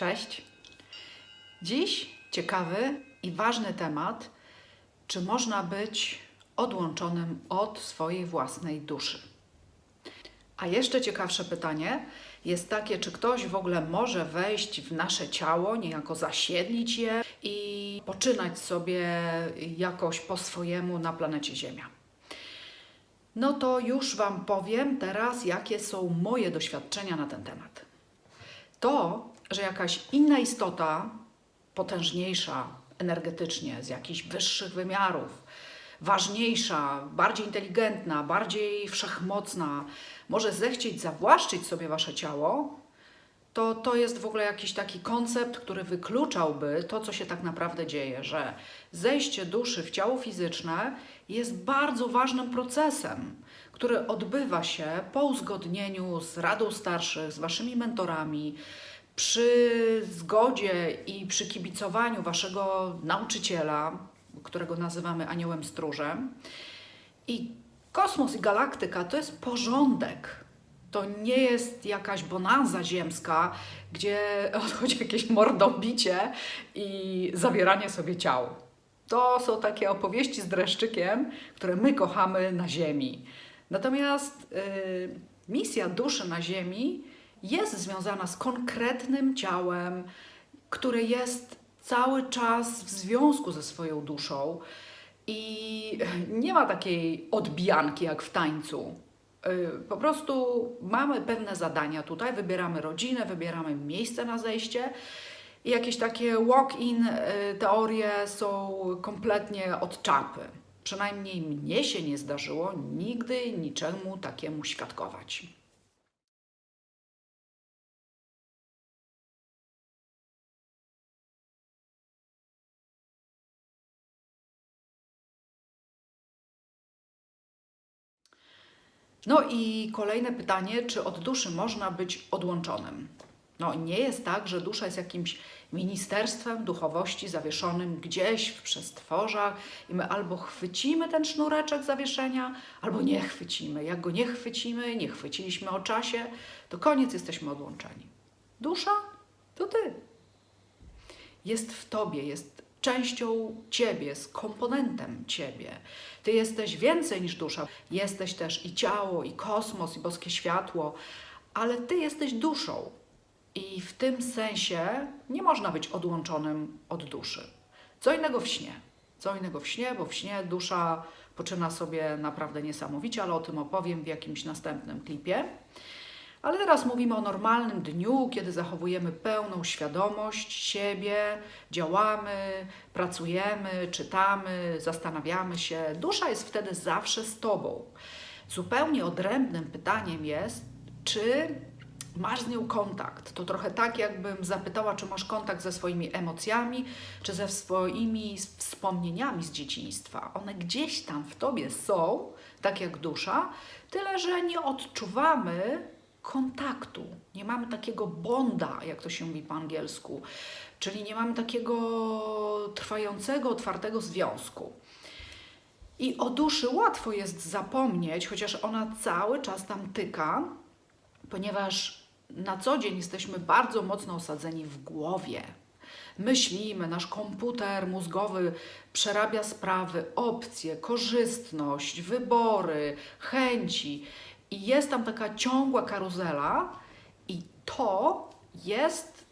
Cześć. Dziś ciekawy i ważny temat, czy można być odłączonym od swojej własnej duszy. A jeszcze ciekawsze pytanie jest takie, czy ktoś w ogóle może wejść w nasze ciało, niejako zasiedlić je i poczynać sobie jakoś po swojemu na planecie Ziemia. No to już Wam powiem teraz, jakie są moje doświadczenia na ten temat. To, że jakaś inna istota, potężniejsza energetycznie, z jakichś wyższych wymiarów, ważniejsza, bardziej inteligentna, bardziej wszechmocna, może zechcieć zawłaszczyć sobie wasze ciało, to to jest w ogóle jakiś taki koncept, który wykluczałby to, co się tak naprawdę dzieje, że zejście duszy w ciało fizyczne jest bardzo ważnym procesem, który odbywa się po uzgodnieniu z Radą Starszych, z waszymi mentorami, przy zgodzie i przy kibicowaniu waszego nauczyciela, którego nazywamy aniołem stróżem. I kosmos i galaktyka to jest porządek. To nie jest jakaś bonanza ziemska, gdzie odchodzi jakieś mordobicie i zabieranie sobie ciał. To są takie opowieści z dreszczykiem, które my kochamy na Ziemi. Natomiast y, misja duszy na Ziemi jest związana z konkretnym ciałem, które jest cały czas w związku ze swoją duszą i nie ma takiej odbijanki jak w tańcu. Y, Po prostu mamy pewne zadania tutaj, wybieramy rodzinę, wybieramy miejsce na zejście i jakieś takie walk-in y, teorie są kompletnie od czapy. Przynajmniej mnie się nie zdarzyło nigdy niczemu takiemu świadkować. No i kolejne pytanie, czy od duszy można być odłączonym? No nie jest tak, że dusza jest jakimś ministerstwem duchowości zawieszonym gdzieś w przestworzach i my albo chwycimy ten sznureczek zawieszenia, albo nie chwycimy. Jak go nie chwycimy, nie chwyciliśmy o czasie, to koniec jesteśmy odłączeni. Dusza to ty. Jest w tobie, jest częścią ciebie, jest komponentem ciebie. Ty jesteś więcej niż dusza. Jesteś też i ciało, i kosmos, i boskie światło, ale ty jesteś duszą. I w tym sensie nie można być odłączonym od duszy. Co innego w śnie. Co innego w śnie, bo w śnie dusza poczyna sobie naprawdę niesamowicie, ale o tym opowiem w jakimś następnym klipie. Ale teraz mówimy o normalnym dniu, kiedy zachowujemy pełną świadomość siebie, działamy, pracujemy, czytamy, zastanawiamy się. Dusza jest wtedy zawsze z Tobą. Zupełnie odrębnym pytaniem jest, czy masz z nią kontakt. To trochę tak, jakbym zapytała, czy masz kontakt ze swoimi emocjami, czy ze swoimi wspomnieniami z dzieciństwa. One gdzieś tam w tobie są, tak jak dusza, tyle że nie odczuwamy kontaktu. Nie mamy takiego bonda, jak to się mówi po angielsku, czyli nie mamy takiego trwającego, otwartego związku. I o duszy łatwo jest zapomnieć, chociaż ona cały czas tam tyka, ponieważ na co dzień jesteśmy bardzo mocno osadzeni w głowie. Myślimy, nasz komputer mózgowy przerabia sprawy, opcje, korzystność, wybory, chęci. I jest tam taka ciągła karuzela, i to jest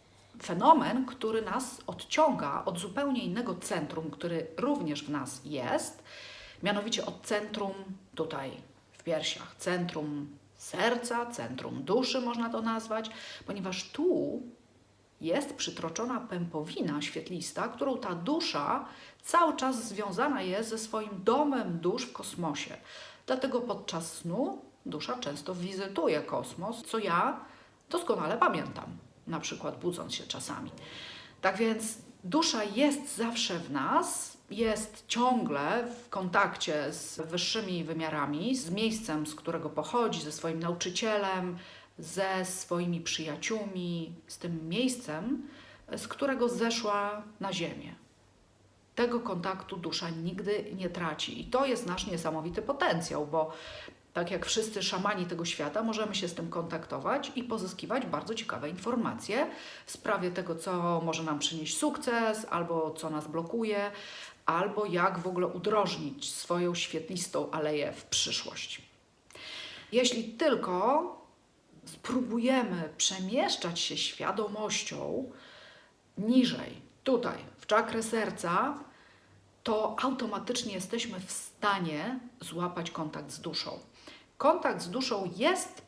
fenomen, który nas odciąga od zupełnie innego centrum, który również w nas jest, mianowicie od centrum tutaj w piersiach, centrum serca, centrum duszy można to nazwać, ponieważ tu jest przytroczona pępowina świetlista, którą ta dusza cały czas związana jest ze swoim domem dusz w kosmosie. Dlatego podczas snu dusza często wizytuje kosmos, co ja doskonale pamiętam, na przykład budząc się czasami. Tak więc dusza jest zawsze w nas, jest ciągle w kontakcie z wyższymi wymiarami, z miejscem, z którego pochodzi, ze swoim nauczycielem, ze swoimi przyjaciółmi, z tym miejscem, z którego zeszła na ziemię. Tego kontaktu dusza nigdy nie traci. I to jest nasz niesamowity potencjał, bo Tak jak wszyscy szamani tego świata, możemy się z tym kontaktować i pozyskiwać bardzo ciekawe informacje w sprawie tego, co może nam przynieść sukces, albo co nas blokuje, albo jak w ogóle udrożnić swoją świetlistą aleję w przyszłość. Jeśli tylko spróbujemy przemieszczać się świadomością niżej, tutaj, w czakrę serca, to automatycznie jesteśmy w stanie złapać kontakt z duszą. Kontakt z duszą jest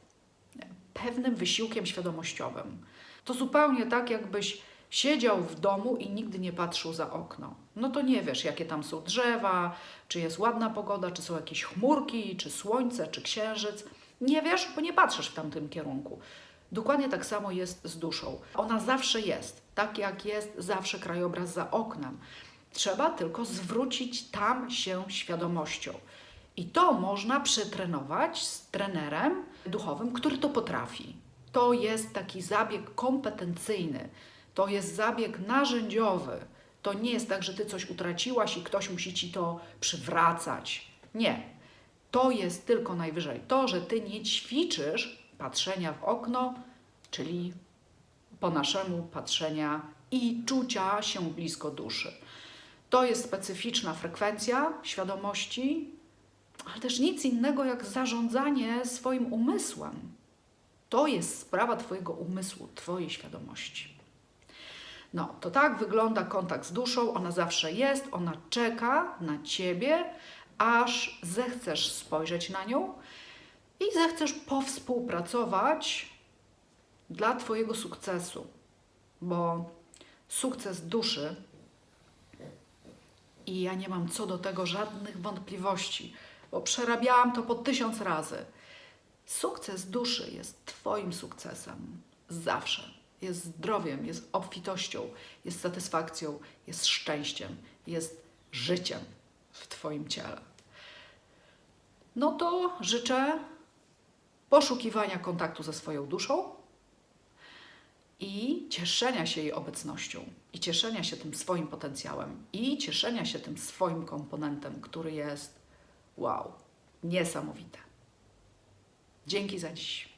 pewnym wysiłkiem świadomościowym. To zupełnie tak, jakbyś siedział w domu i nigdy nie patrzył za okno. No to nie wiesz, jakie tam są drzewa, czy jest ładna pogoda, czy są jakieś chmurki, czy słońce, czy księżyc. Nie wiesz, bo nie patrzysz w tamtym kierunku. Dokładnie tak samo jest z duszą. Ona zawsze jest, tak jak jest zawsze krajobraz za oknem. Trzeba tylko zwrócić tam się świadomością. I to można przetrenować z trenerem duchowym, który to potrafi. To jest taki zabieg kompetencyjny, to jest zabieg narzędziowy. To nie jest tak, że ty coś utraciłaś i ktoś musi ci to przywracać. Nie. To jest tylko najwyżej to, że ty nie ćwiczysz patrzenia w okno, czyli po naszemu patrzenia i czucia się blisko duszy. To jest specyficzna frekwencja świadomości, ale też nic innego jak zarządzanie swoim umysłem. To jest sprawa Twojego umysłu, Twojej świadomości. No, to tak wygląda kontakt z duszą. Ona zawsze jest, ona czeka na Ciebie, aż zechcesz spojrzeć na nią i zechcesz powspółpracować dla Twojego sukcesu. Bo sukces duszy, i ja nie mam co do tego żadnych wątpliwości, bo przerabiałam to po tysiąc razy. Sukces duszy jest Twoim sukcesem zawsze. Jest zdrowiem, jest obfitością, jest satysfakcją, jest szczęściem, jest życiem w Twoim ciele. No to życzę poszukiwania kontaktu ze swoją duszą i cieszenia się jej obecnością, i cieszenia się tym swoim potencjałem, i cieszenia się tym swoim komponentem, który jest wow, niesamowite. Dzięki za dziś.